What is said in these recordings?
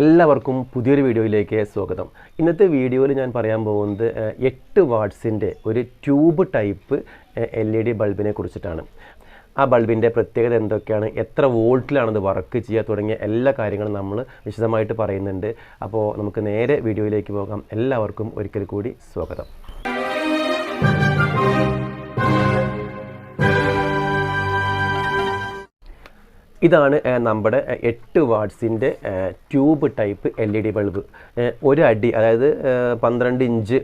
എല്ലാവർക്കും പുതിയൊരു വീഡിയോയിലേക്ക് സ്വാഗതം. ഇന്നത്തെ വീഡിയോയിൽ ഞാൻ പറയാൻ പോകുന്നത് എട്ട് വാട്ട്സിന്റെ ഒരു tube type L E D ബൾബിനെ കുറിച്ചിട്ടാണ്. ആ ബൾബിന്റെ പ്രത്യേകത എന്തൊക്കെയാണ് എത്ര വോൾട്ടിലാണത് വർക്ക് ചെയ്യുക തുടങ്ങിയ എല്ലാ കാര്യങ്ങളും നമ്മൾ വിശദമായിട്ട് പറയുന്നുണ്ട്. അപ്പോൾ നമുക്ക് നേരെ വീഡിയോയിലേക്ക് പോകാം. എല്ലാവർക്കും ഒരിക്കൽ കൂടി സ്വാഗതം. ഇതാണ് നമ്മുടെ എട്ട് വാട്ട്സിന്റെ tube type L E D bulb. ഒരു അടി അതായത് പന്ത്രണ്ട് ഇഞ്ച്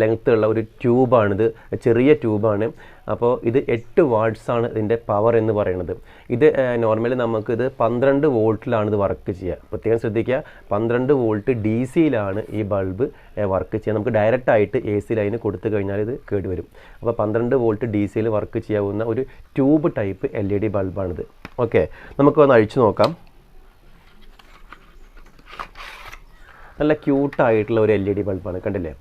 ലെങ്ത്ത് ഉള്ള ഒരു ട്യൂബാണിത് ചെറിയ ട്യൂബാണ്. അപ്പോൾ ഇത് എട്ട് വാട്ട്സ് ആണ് ഇതിന്റെ പവർ എന്ന് പറയുന്നത്. ഇത് നോർമലി നമുക്കിത് പന്ത്രണ്ട് വോൾട്ടിലാണ് ഇത് വർക്ക് ചെയ്യുക പ്രത്യേകം ശ്രദ്ധിക്കുക പന്ത്രണ്ട് വോൾട്ട് ഡി സിയിലാണ് ഈ ബൾബ് വർക്ക് ചെയ്യുക നമുക്ക് ഡയറക്റ്റ് ആയിട്ട് എ സി ലൈന് കൊടുത്തു കഴിഞ്ഞാൽ ഇത് കേടുവരും. അപ്പോൾ പന്ത്രണ്ട് വോൾട്ട് ഡി സിയിൽ വർക്ക് ചെയ്യാവുന്ന ഒരു tube type L E D ബൾബാണിത്. Okay നമുക്ക് ഒന്ന് അഴിച്ചു നോക്കാം. നല്ല ക്യൂട്ടായിട്ടുള്ള ഒരു എൽ ഇ ഡി ബൾബാണ് കണ്ടില്ലേ?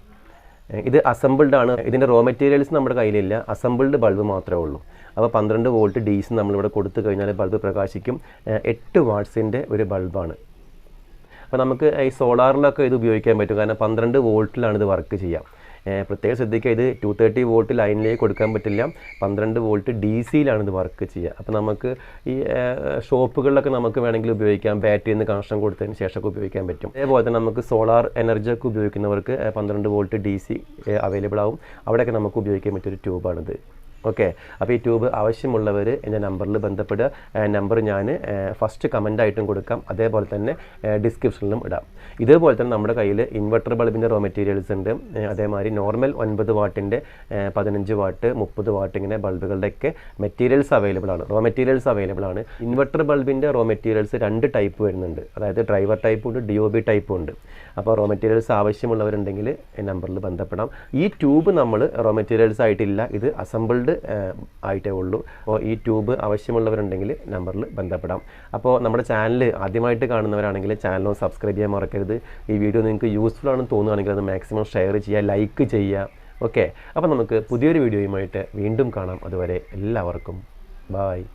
ഇത് അസംബിൾഡ് ആണ്. ഇതിന്റെ റോ മെറ്റീരിയൽസ് നമ്മുടെ കയ്യിലില്ല. അസംബിൾഡ് ബൾബ് മാത്രമേ ഉള്ളൂ. അപ്പോൾ പന്ത്രണ്ട് വോൾട്ട് ഡി സി നമ്മളിവിടെ കൊടുത്തു കഴിഞ്ഞാൽ ബൾബ് പ്രകാശിക്കും. എട്ട് വാട്ട്സിന്റെ ഒരു ബൾബാണ്. അപ്പോൾ നമുക്ക് ഈ സോളാറിലൊക്കെ ഇത് ഉപയോഗിക്കാൻ പറ്റും. കാരണം പന്ത്രണ്ട് വോൾട്ടിലാണ് ഇത് വർക്ക് ചെയ്യുക പ്രത്യേകം ശ്രദ്ധിക്കുക ഇത് ടു തേർട്ടി വോൾട്ട് ലൈനിലേക്ക് കൊടുക്കാൻ പറ്റില്ല. പന്ത്രണ്ട് വോൾട്ട് ഡി സിയിലാണ് ഇത് വർക്ക് ചെയ്യുക. അപ്പോൾ നമുക്ക് ഈ ഷോപ്പുകളിലൊക്കെ നമുക്ക് വേണമെങ്കിൽ ഉപയോഗിക്കാം. ബാറ്ററിയിൽ നിന്ന് കണക്ഷൻ കൊടുത്തതിന് ശേഷമൊക്കെ ഉപയോഗിക്കാൻ പറ്റും. അതേപോലെ തന്നെ നമുക്ക് സോളാർ എനർജി ഒക്കെ ഉപയോഗിക്കുന്നവർക്ക് പന്ത്രണ്ട് വോൾട്ട് ഡി സി അവൈലബിൾ ആവും. അവിടെയൊക്കെ നമുക്ക് ഉപയോഗിക്കാൻ പറ്റിയൊരു ട്യൂബാണിത് ഓക്കെ അപ്പോൾ ഈ ട്യൂബ് ആവശ്യമുള്ളവർ എന്റെ നമ്പറിൽ ബന്ധപ്പെടുക. നമ്പർ ഞാൻ ഫസ്റ്റ് കമന്റായിട്ടും കൊടുക്കാം. അതേപോലെ തന്നെ ഡിസ്ക്രിപ്ഷനിലും ഇടാം. ഇതേപോലെ തന്നെ നമ്മുടെ കയ്യിൽ ഇൻവെർട്ടർ ബൾബിന്റെ റോ മെറ്റീരിയൽസ് ഉണ്ട്. അതേമാതിരി നോർമൽ ഒൻപത് വാട്ടിന്റെ പതിനഞ്ച് വാട്ട് മുപ്പത് വാട്ട് ഇങ്ങനെ ബൾബുകളുടെയൊക്കെ മെറ്റീരിയൽസ് അവൈലബിൾ ആണ്. റോ മെറ്റീരിയൽസ് അവൈലബിൾ ആണ്. ഇൻവെർട്ടർ ബൾബിന്റെ റോ മെറ്റീരിയൽസ് രണ്ട് ടൈപ്പ് വരുന്നുണ്ട്. അതായത് ഡ്രൈവർ ടൈപ്പ് ഉണ്ട് ഡി ഒ ബി ടൈപ്പും ഉണ്ട്. അപ്പോൾ റോ മെറ്റീരിയൽസ് ആവശ്യമുള്ളവരുണ്ടെങ്കിൽ നമ്പറിൽ ബന്ധപ്പെടാം. ഈ ട്യൂബ് നമ്മൾ റോ മെറ്റീരിയൽസ് ആയിട്ടില്ല. ഇത് അസംബിൾഡ് ആയിട്ടേ ഉള്ളൂ. അപ്പോൾ ഈ ട്യൂബ് ആവശ്യമുള്ളവരുണ്ടെങ്കിൽ നമ്പറിൽ ബന്ധപ്പെടാം. അപ്പോൾ നമ്മുടെ ചാനൽ ആദ്യമായിട്ട് കാണുന്നവരാണെങ്കിൽ ചാനൽ സബ്സ്ക്രൈബ് ചെയ്യാൻ മറക്കരുത്. ഈ വീഡിയോ നിങ്ങൾക്ക് യൂസ്ഫുൾ ആണെന്ന് തോന്നുകയാണെങ്കിൽ അത് മാക്സിമം ഷെയർ ചെയ്യുക ലൈക്ക് ചെയ്യുക. ഓക്കെ അപ്പോൾ നമുക്ക് പുതിയൊരു വീഡിയോയുമായിട്ട് വീണ്ടും കാണാം. അതുവരെ എല്ലാവർക്കും ബായ്